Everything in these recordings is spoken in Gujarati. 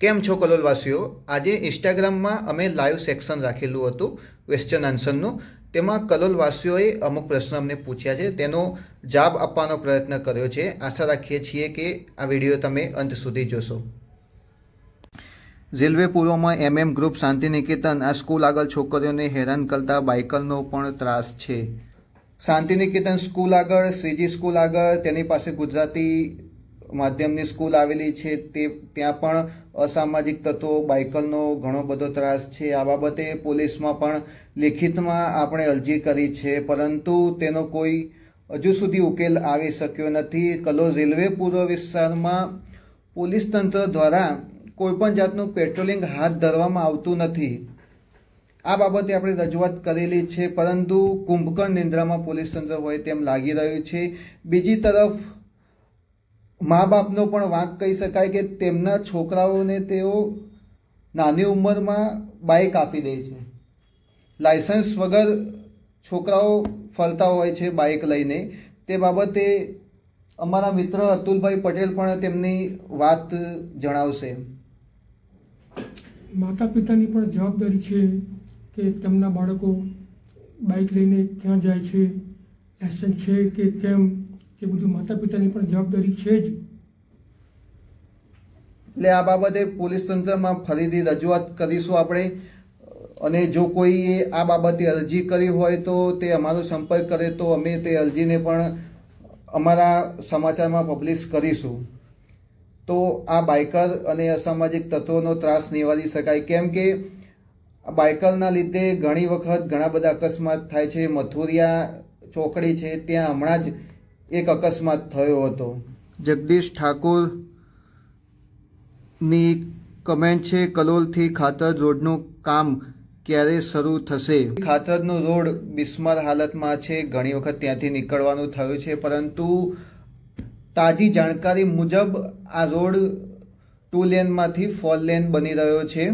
કેમ છો કલોલવાસીઓ? આજે ઇન્સ્ટાગ્રામમાં અમે લાઈવ સેક્શન રાખેલું હતું ક્વેશ્ચન આન્સરનું તેમાં કલોલવાસીઓએ અમુક પ્રશ્ન અમને પૂછ્યા છે. તેનો જવાબ આપવાનો પ્રયત્ન કર્યો છે. આશા રાખીએ છીએ કે આ વીડિયો તમે અંત સુધી જોશો. રેલવે પૂર્વમાં એમએમ ગ્રુપ શાંતિનિકેતન. આ સ્કૂલ આગળ છોકરીઓને હેરાન કરતા બાઇકલનો પણ ત્રાસ છે. શાંતિનિકેતન સ્કૂલ આગળ, શ્રીજી સ્કૂલ આગળ, તેની પાસે ગુજરાતી માધ્યમની સ્કૂલ આવેલી છે, તે ત્યાં પણ અસામાજિક તત્વો બાઇકરનો ઘણો બધો ત્રાસ છે. આ બાબતે પોલીસમાં પણ લેખિતમાં આપણે અરજી કરી છે, પરંતુ તેનો કોઈ હજુ સુધી ઉકેલ આવી શક્યો નથી. કલોલ રેલવે પૂર્વ વિસ્તારમાં પોલીસ તંત્ર દ્વારા કોઈપણ જાતનું પેટ્રોલિંગ હાથ ધરવામાં આવતું નથી. આ બાબતે આપણે રજૂઆત કરેલી છે, પરંતુ કુંભકર્ણ નિંદ્રામાં પોલીસ તંત્ર હોય તેમ લાગી રહ્યું છે. બીજી તરફ મા બાપનો પણ વાંક કહી શકાય કે તેમના છોકરાઓને તેઓ નાની ઉંમરમાં બાઇક આપી દે છે. લાયસન્સ વગર છોકરાઓ ફરતા હોય છે બાઇક લઈને. તે બાબતે અમારા મિત્ર અતુલભાઈ પટેલ પણ તેમની વાત જણાવશે. માતા પિતાની પણ જવાબદારી છે કે તેમના બાળકો બાઇક લઈને ક્યાં જાય છે. લાયસન્સ છે કે કેમ તે બધું માતા પિતાની પણ જવાબદારી છે જ. એટલે આ બાબતે પોલીસ તંત્રમાં ફરીથી રજૂઆત કરીશું આપણે. અને જો કોઈએ આ બાબતે અરજી કરી હોય તો તે અમારો સંપર્ક કરે તો અમે તે અરજીને પણ અમારા સમાચારમાં પબ્લિશ કરીશું. તો આ બાઇકર અને અસામાજિક તત્વોનો ત્રાસ નિવારી શકાય. કેમ કે બાઇકરના લીધે ઘણી વખત ઘણા બધા અકસ્માત થાય છે. મથુરિયા ચોકડી છે. ત્યાં હમણાં જ એક અકસ્માત થયો હતો. જગદીશ ઠાકોરની કમેન્ટ છે કલોલથી ખાતર રોડનું કામ ક્યારે શરૂ થશે? ખાતરનો રોડ બિસ્માર હાલતમાં છે ઘણી વખત ત્યાંથી નીકળવાનું થયું છે પરંતુ તાજી જાણકારી મુજબ આ રોડ ટુ લેનમાંથી ફોર લેન બની રહ્યો છે.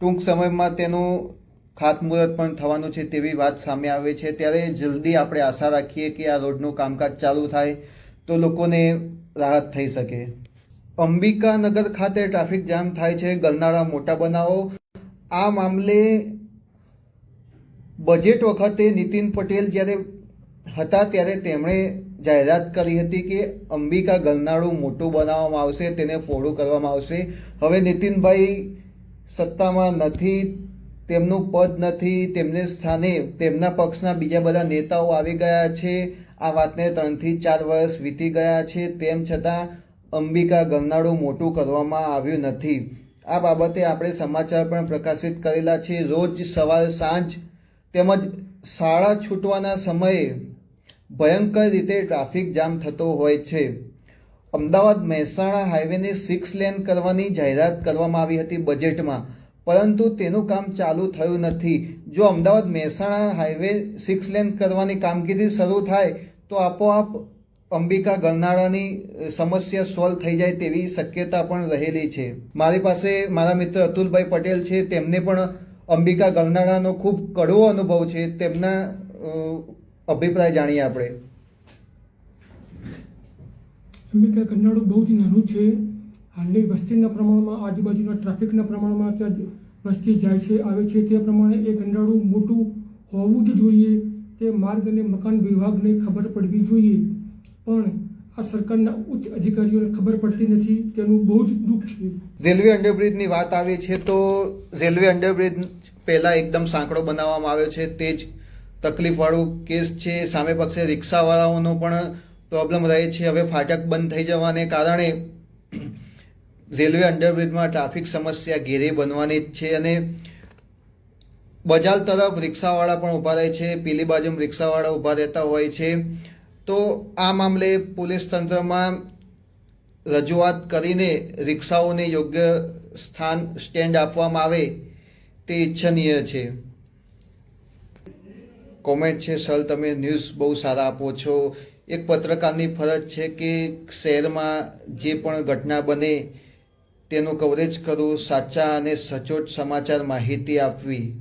ટૂંક સમયમાં તેનું ખાતમુહૂર્ત પણ થવાનું છે તેવી વાત સામે આવે છે. ત્યારે જલ્દી આપણે આશા રાખીએ કે આ રોડનું કામકાજ ચાલુ થાય તો લોકોને રાહત થઈ શકે. અંબિકા નગર ખાતે ટ્રાફિક જામ થાય છે. ગલનાળા મોટા બનાવો. આ મામલે બજેટ વખતે નીતિન પટેલ જ્યારે હતા ત્યારે તેમણે જાહેરાત કરી હતી કે અંબિકા ગલનાળું મોટું બનાવવામાં આવશે, તેને પહોળું કરવામાં આવશે. હવે નીતિનભાઈ સત્તામાં નથી તેમનું પદ નથી, તેમને સ્થાને તેમના પક્ષના બીજા બધા નેતાઓ આવી ગયા છે. આ વાતને ત્રણથી ચાર વર્ષ વીતી ગયા છે. તેમ છતાં અંબિકા ગરનાળું મોટું કરવામાં આવ્યું નથી. આ બાબતે આપણે સમાચાર પણ પ્રકાશિત કરેલા છે. રોજ સવાર સાંજ તેમજ શાળા છૂટવાના સમયે ભયંકર રીતે ટ્રાફિક જામ થતો હોય છે. અમદાવાદ મહેસાણા હાઈવેને સિક્સ લેન કરવાની જાહેરાત કરવામાં આવી હતી બજેટમાં. પરંતુ તેનું કામ ચાલુ થયું નથી. જો Ahmedabad Mehsana highway six lane કરવાની કામગીરી શરૂ થાય, તો આપોઆપ અંબિકા ગરનાળાની સમસ્યા સોલ્વ થઈ જાય તેવી શક્યતા પણ રહેલી છે. મારી પાસે મારા મિત્ર અતુલભાઈ પટેલ છે. તેમને પણ અંબિકા ગરનાળાનો ખૂબ કડવો અનુભવ છે. તેમના અભિપ્રાય જાણીએ આપણે. અંબિકા ગરનાળું બહુ જ નાનું છે. હાલની વસ્તીના પ્રમાણમાં, આજુબાજુના ટ્રાફિકના પ્રમાણમાં ત્યાં વસ્તી જાય છે, આવે છે. તે પ્રમાણે એ ગંડાળું મોટું હોવું જ જોઈએ. તે માર્ગ અને મકાન વિભાગને ખબર પડવી જોઈએ. પણ આ સરકારના ઉચ્ચ અધિકારીઓને ખબર પડતી નથી. તેનું બહુ જ દુઃખ છે. રેલવે અંડરબ્રિજની વાત આવી છે તો રેલવે અંડરબ્રિજ પહેલાં એકદમ સાંકડો બનાવવામાં આવ્યો છે. તે જ તકલીફવાળું કેસ છે. સામે પક્ષે રિક્ષાવાળાઓનો પણ પ્રોબ્લેમ રહે છે. હવે ફાટક બંધ થઈ જવાને કારણે રેલવે અંડરબ્રિજમાં ટ્રાફિક સમસ્યા ઘેરે બનવાની જ છે અને બજાર તરફ રિક્ષાવાળા પણ ઊભા રહે છે, પેલી બાજુમાં રિક્ષાવાળા ઊભા રહેતા હોય છે. તો આ મામલે પોલીસ તંત્રમાં રજૂઆત કરીને રિક્ષાઓને યોગ્ય સ્થાન સ્ટેન્ડ આપવામાં આવે તે ઈચ્છનીય છે. કોમેન્ટ છે, સર, તમે ન્યૂઝ બહુ સારા આપો છો. એક પત્રકારની ફરજ છે કે શહેરમાં જે પણ ઘટના બને તેનું કવરેજ કરવું સાચા અને સચોટ સમાચાર માહિતી આપવી.